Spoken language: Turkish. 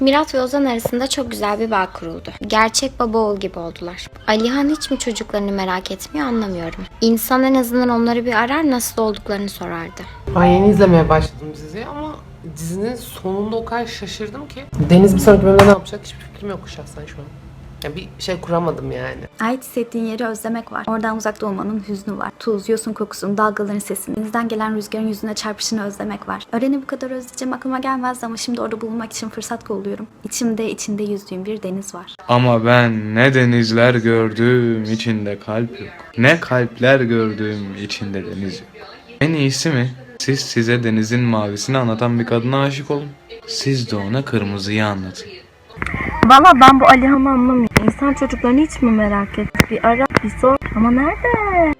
Mirat ve Ozan arasında çok güzel bir bağ kuruldu. Gerçek baba oğul gibi oldular. Alihan hiç mi çocuklarını merak etmiyor anlamıyorum. İnsan en azından onları bir arar nasıl olduklarını sorardı. Ben yeni izlemeye başladım diziyi ama dizinin sonunda o kadar şaşırdım ki. Deniz bir sonraki bölümde ne yapacak hiçbir fikrim yok şahsen şu an. Ya bir şey kuramadım yani. Ait hissettiğin yeri özlemek var. Oradan uzakta olmanın hüznü var. Tuz, yosun kokusunun, dalgaların sesini, denizden gelen rüzgarın yüzüne çarpışını özlemek var. Öğreni bu kadar özleyeceğim aklıma gelmezdi ama şimdi orada bulunmak için fırsat kolluyorum. İçimde, içinde yüzdüğüm bir deniz var. Ama ben ne denizler gördüm içinde kalp yok. Ne kalpler gördüm içinde deniz yok. En iyisi mi? Siz size denizin mavisini anlatan bir kadına aşık olun. Siz de ona kırmızıyı anlatın. Valla ben bu Alihan'ı anlamıyorum. İnsan çocuklarını hiç mi merak etti? Bir ara, bir sor. Ama nerede?